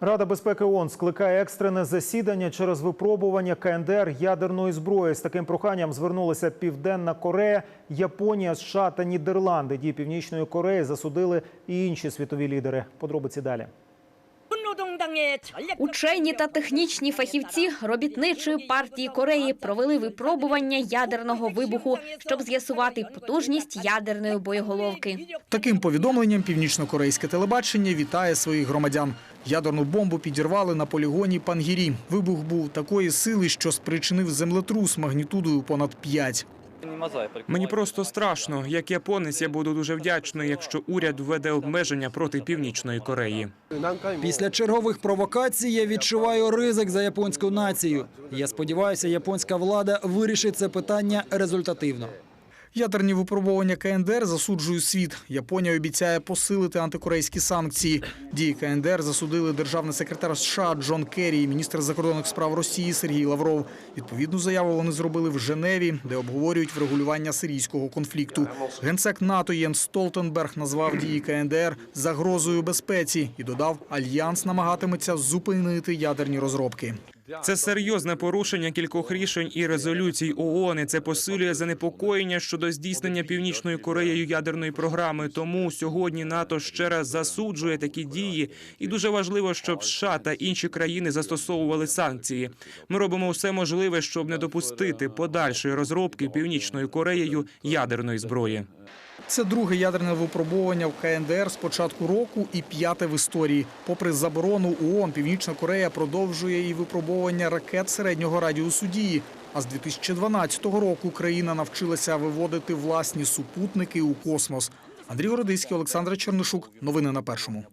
Рада безпеки ООН скликає екстрене засідання через випробування КНДР ядерної зброї. З таким проханням звернулися Південна Корея, Японія, США та Нідерланди. Дії Північної Кореї засудили і інші світові лідери. Подробиці далі. Учені та технічні фахівці робітничої партії Кореї провели випробування ядерного вибуху, щоб з'ясувати потужність ядерної боєголовки. Таким повідомленням північно-корейське телебачення вітає своїх громадян. Ядерну бомбу підірвали на полігоні Пангірі. Вибух був такої сили, що спричинив землетрус магнітудою понад 5. Мені просто страшно. Як японець, я буду дуже вдячний, якщо уряд введе обмеження проти північної Кореї. Після чергових провокацій я відчуваю ризик за японську націю. Я сподіваюся, японська влада вирішить це питання результативно. Ядерні випробування КНДР засуджує світ. Японія обіцяє посилити антикорейські санкції. Дії КНДР засудили державний секретар США Джон Керрі і міністр закордонних справ Росії Сергій Лавров. Відповідну заяву вони зробили в Женеві, де обговорюють врегулювання сирійського конфлікту. Генсек НАТО Єнс Столтенберг назвав дії КНДР загрозою безпеці і додав, альянс намагатиметься зупинити ядерні розробки. Це серйозне порушення кількох рішень і резолюцій ООН. і Це посилює занепокоєння щодо здійснення північною Кореєю ядерної програми. Тому сьогодні НАТО ще раз засуджує такі дії, і дуже важливо, щоб США та інші країни застосовували санкції. Ми робимо все можливе, щоб не допустити подальшої розробки північною Кореєю ядерної зброї. Це друге ядерне випробування в КНДР з початку року і п'яте в історії. Попри заборону ООН, Північна Корея продовжує і випробування ракет середнього радіусу дії. А з 2012 року країна навчилася виводити власні супутники у космос. Андрій Городиський, Олександр Чернишук. Новини на першому.